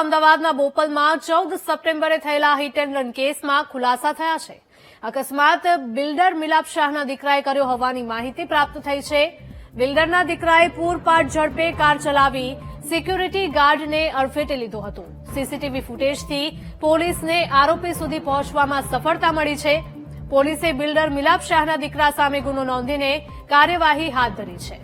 અમદાવાદના બોપલમાં ચૌદ સપ્ટેમ્બરે થયેલા હિટ એન્ડ રન કેસમાં ખુલાસા થયા છે. અકસ્માત બિલ્ડર મિલાપ શાહના દીકરાએ કર્યો હોવાની માહિતી પ્રાપ્ત થઈ છે. બિલ્ડરના દીકરાએ પૂરપાટ ઝડપે કાર ચલાવી સિક્યુરિટી ગાર્ડને અડફેટે લીધો હતો. સીસીટીવી ફૂટેજથી પોલીસને આરોપી સુધી પહોંચવામાં સફળતા મળી છે. પોલીસે બિલ્ડર મિલાપ શાહના દીકરા સામે ગુનો નોંધીને કાર્યવાહી હાથ ધરી છે.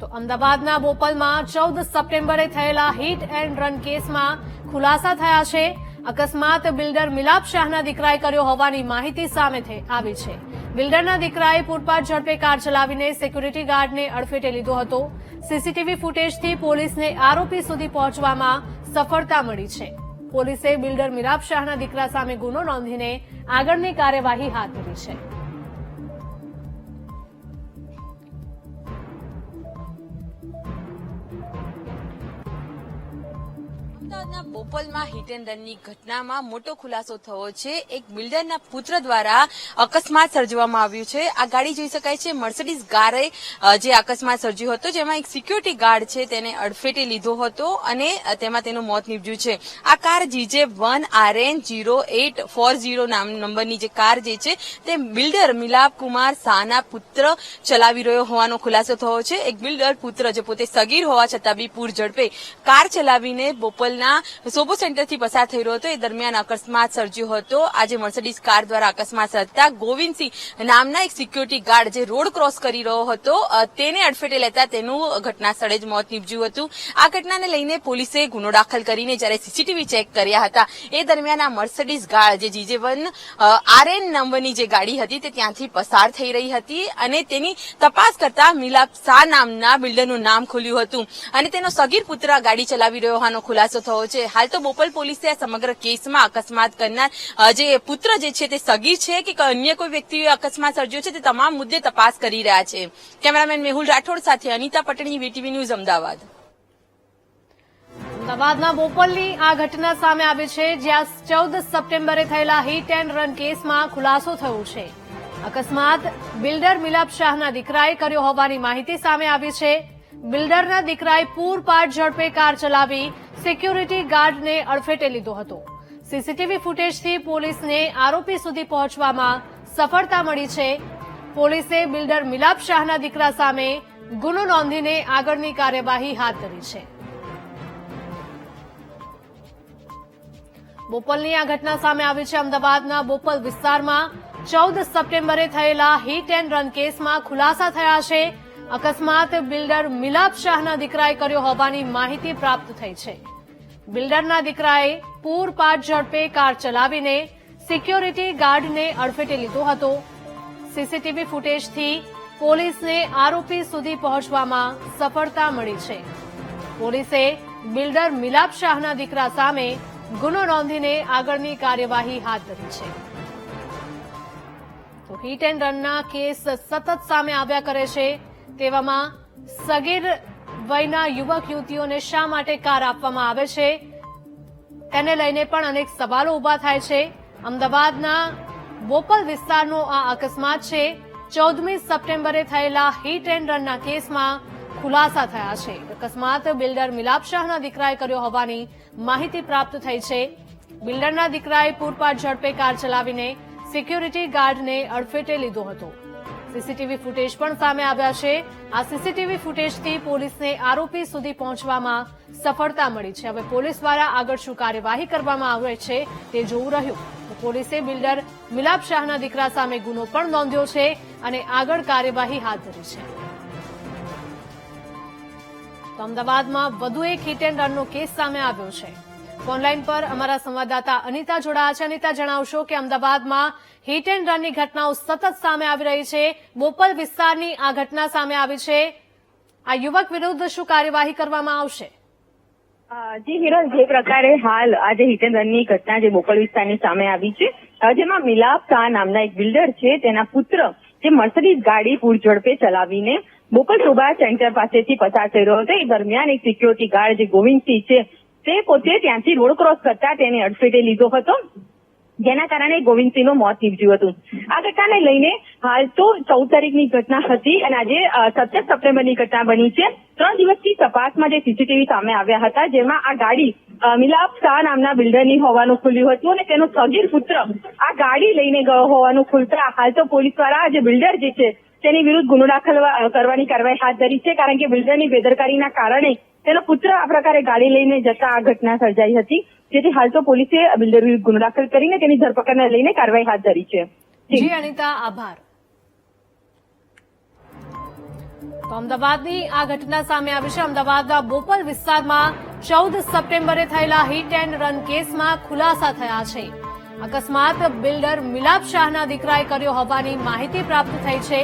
તો અમદાવાદના બોપલમાં ચૌદ સપ્ટેમ્બરે થયેલા હિટ એન્ડ રન કેસમાં ખુલાસા થયા છે. અકસ્માત બિલ્ડર મિલાપ શાહના દીકરાએ કર્યો હોવાની માહિતી સામે આવી છે. બિલ્ડરના દીકરાએ પૂરપાટ ઝડપે કાર ચલાવીને સિક્યુરિટી ગાર્ડને અડફેટે લીધો હતો. સીસીટીવી ફૂટેજથી પોલીસને આરોપી સુધી પહોંચવામાં સફળતા મળી છે. પોલીસે બિલ્ડર મિલાપ શાહના દીકરા સામે ગુનો નોંધીને આગળની કાર્યવાહી હાથ ધરી છે. અમદાવાદના બોપલમાં હિતેન્દરની ઘટનામાં મોટો ખુલાસો થયો છે. એક બિલ્ડરના પુત્ર દ્વારા અકસ્માત સર્જવામાં આવ્યું છે. આ ગાડી જોઈ શકાય છે, મર્સિડીઝ ગારે જે અકસ્માત સર્જ્યો હતો, જેમાં એક સિક્યુરિટી ગાર્ડ છે, તેને અડફેટે લીધો હતો અને તેમાં તેનું મોત નીપજ્યું છે. આ car GJ one R N zero eight four નામ, નંબરની જે કાર જે છે, તે બિલ્ડર મિલાપ કુમાર શાહના પુત્ર ચલાવી રહ્યો હોવાનો ખુલાસો થયો છે. એક બિલ્ડર પુત્ર જે પોતે સગીર હોવા છતાં બી પૂર ઝડપે કાર ચલાવીને બોપલના સોબો સેન્ટરથી પસાર થઈ રહ્યો હતો. એ દરમિયાન અકસ્માત સર્જ્યો હતો. આજે મર્સિડીઝ કાર દ્વારા અકસ્માત સર્જતા ગોવિંદસિંહ નામના એક સિક્યુરિટી ગાર્ડ જે રોડ ક્રોસ કરી રહ્યો હતો તેને અડફેટે લેતા તેનું ઘટના સ્થળે જ મોત નીપજ્યું હતું. આ ઘટનાને લઈને પોલીસે ગુનો દાખલ કરીને જ્યારે સીસીટીવી ચેક કર્યા હતા, એ દરમિયાન આ મર્સિડીઝ ગાર્ડ જે જીજે વન આરએન નંબરની જે ગાડી હતી તે ત્યાંથી પસાર થઈ રહી હતી અને તેની તપાસ કરતા મિલાપ શાહ નામના બિલ્ડરનું નામ ખુલ્યું હતું અને તેનો સગીર પુત્ર ગાડી ચલાવી રહ્યો હોવાનો ખુલાસો થયો છે. હાલ તો બોપલ પોલીસે આ સમગ્ર કેસમાં અકસ્માત કરનાર જે પુત્ર જે છે તે સગીર છે કે અન્ય કોઈ વ્યક્તિએ અકસ્માત સર્જ્યો છે તે તમામ મુદ્દે તપાસ કરી રહ્યા છે. કેમેરામેન મેહુલ રાઠોડ સાથે અનિતા પટણી વીટીવી ન્યૂઝ અમદાવાદ. અમદાવાદના બોપલની આ ઘટના સામે આવી છે, જ્યાં ચૌદ સપ્ટેમ્બરે થયેલા હિટ એન્ડ રન કેસમાં ખુલાસો થયો છે. અકસ્માત બિલ્ડર મિલાપ શાહના દીકરાએ કર્યો હોવાની માહિતી સામે આવી છે. બિલ્ડરના દીકરાએ પૂરપાટ ઝડપે કાર ચલાવી સિક્યુરિટી ગાર્ડને અડફેટે લીધો હતો. સીસીટીવી ફૂટેજથી પોલીસને આરોપી સુધી પહોંચવામાં સફળતા મળી છે. પોલીસે બિલ્ડર મિલાપ શાહના દીકરા સામે ગુનો નોંધીને આગળની કાર્યવાહી હાથ ધરી છે. બોપલની આ ઘટના સામે આવી છે અમદાવાદના બોપલ વિસ્તારમાં ચૌદ સપ્ટેમ્બરે થયેલા હિટ એન્ડ રન કેસમાં ખુલાસા થયા છે. અકસ્માત બિલ્ડર મિલાપ શાહના દીકરાએ કર્યો હોવાની માહિતી પ્રાપ્ત થઈ છે. બિલ્ડરના દીકરાએ પૂરપાટ ઝડપે કાર ચલાવીને સિક્યોરિટી ગાર્ડને અડફેટે લીધો હતો. સીસીટીવી ફૂટેજથી પોલીસને આરોપી સુધી પહોંચવામાં સફળતા મળી છે. પોલીસે બિલ્ડર મિલાપ શાહના દીકરા સામે ગુનો નોંધીને આગળની કાર્યવાહી હાથ ધરી છે. તો હિટ એન્ડ રનના કેસ સતત સામે આવ્યા કરે છે. તેવામાં સગીર વયના યુવક યુવતીઓને શા માટે કાર આપવામાં આવે છે? તેને લઈને પણ અનેક સવાલો ઊભા થાય છે. અમદાવાદના બોપલ વિસ્તારનો આ અકસ્માત છે. ચૌદમી સપ્ટેમ્બરે થયેલા હિટ એન્ડ રનના કેસમાં ખુલાસા થયા છે. અકસ્માત બિલ્ડર મિલાપ શાહના દીકરાએ કર્યો હોવાની માહિતી પ્રાપ્ત થઈ છે. બિલ્ડરના દીકરાએ પૂરપાટ ઝડપે કાર ચલાવીને સિક્યુરિટી ગાર્ડને અડફેટે લીધો હતો. સીસીટીવી ફૂટેજ પણ સામે આવ્યા છે. આ સીસીટીવી ફૂટેજથી પોલીસને આરોપી સુધી પહોંચવામાં સફળતા મળી છે. હવે પોલીસ દ્વારા આગળ શું કાર્યવાહી કરવામાં આવે છે તે જોવું રહ્યું. પોલીસે બિલ્ડર મિલાપ શાહના દીકરા સામે ગુનો પણ નોંધ્યો છે અને આગળ કાર્યવાહી હાથ ધરી છે. અમદાવાદમાં વધુ એક હિટ એન્ડ રનનો કેસ સામે આવ્યો છે. ઓનલાઈન પર અમારા સંવાદદાતા અનિતા જોડાયા છે. અનિતા, જણાવશો કે અમદાવાદમાં હિટ એન્ડ રનની ઘટનાઓ સતત સામે આવી રહી છે. બોપલ વિસ્તારની આ ઘટના સામે આવી છે. આ યુવક વિરુદ્ધ શું કાર્યવાહી કરવામાં આવશે? જી હિરલ, જે પ્રકારે હાલ આજે હિટ ઘટના જે બોપલ વિસ્તારની સામે આવી છે જેમાં મિલાપ શાહ નામના એક બિલ્ડર છે. તેના પુત્ર, જે મર્સડીઝ ગાડી પૂર ઝડપે ચલાવીને બોપલ સુભાષ સેન્ટર પાસેથી પસાર થઈ રહ્યો હતો. એ દરમિયાન એક સિક્યોરિટી ગાર્ડ જે ગોવિંદસિંહ છે તે પોતે ત્યાંથી રોડ ક્રોસ કરતા તેને અડફેટે લીધો હતો. જેના કારણે ગોવિંદસિંહનું મોત નીપજ્યું હતું. આ ઘટનાને લઈને હાલ તો ચૌદ તારીખની ઘટના હતી અને આજે સત્તર સપ્ટેમ્બરની ઘટના બની છે. ત્રણ દિવસથી તપાસમાં જે સીસીટીવી સામે આવ્યા હતા, જેમાં આ ગાડી મિલાપ શાહ નામના બિલ્ડરની હોવાનું ખુલ્યું હતું અને તેનો સગીર પુત્ર આ ગાડી લઈને ગયો હોવાનું ખુલતા હાલ તો પોલીસ દ્વારા જે બિલ્ડર જે છે તેની વિરુદ્ધ ગુનો દાખલ કરવાની કાર્યવાહી હાથ ધરી છે, કારણ કે બિલ્ડરની બેદરકારીના કારણે તેનો પુત્ર આ પ્રકારે ગાડી લઈને જતા આ ઘટના સર્જાઈ હતી. જેથી હાલ તો પોલીસે બિલ્ડર વિરુદ્ધ ગુનો દાખલ કરીને તેની ધરપકડને લઈને કાર્યવાહી હાથ ધરી છે. તો અમદાવાદની આ ઘટના સામે આવી છે. અમદાવાદના બોપલ વિસ્તારમાં ચૌદ સપ્ટેમ્બરે થયેલા હિટ એન્ડ રન કેસમાં ખુલાસા થયા છે. અકસ્માત બિલ્ડર મિલાપ શાહના દીકરાએ કર્યો હોવાની માહિતી પ્રાપ્ત થઈ છે.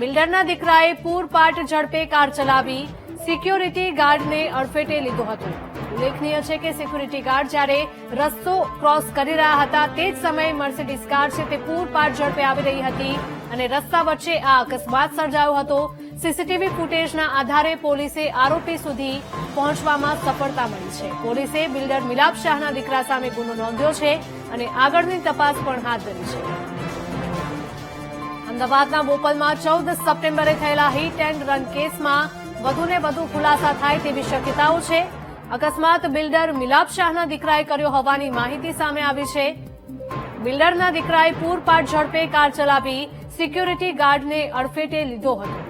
બિલ્ડરના દીકરાએ પૂરપાટ ઝડપે કાર ચલાવી સિક્યોરિટી ગાર્ડને અડફેટે લીધો હતો. ઉલ્લેખનીય છે કે સિક્યુરિટી ગાર્ડ જ્યારે રસ્તો ક્રોસ કરી રહ્યા હતા, તે જ સમયે મર્સિડીઝ કાર છે તે પૂરપાટ ઝડપે આવી રહી હતી અને રસ્તા વચ્ચે આ અકસ્માત સર્જાયો હતો. સીસીટીવી ફૂટેજના આધારે પોલીસે આરોપી સુધી પહોંચવામાં સફળતા મળી છે. પોલીસે બિલ્ડર મિલાપ શાહના દીકરા સામે ગુનો નોંધ્યો છે અને આગળની તપાસ પણ હાથ ધરી છે. અમદાવાદના બોપલમાં ચૌદ સપ્ટેમ્બરે થયેલા હિટ એન્ડ રન કેસમાં વધુને વધુ ખુલાસા થાય તેવી શક્યતાઓ છે. અકસ્માત બિલ્ડર મિલાપ શાહના દીકરાએ કર્યો હોવાની માહિતી સામે આવી છે. બિલ્ડરના દીકરાએ પૂરપાટ ઝડપે કાર ચલાવી સિક્યોરિટી ગાર્ડને અડફેટે લીધો હતો.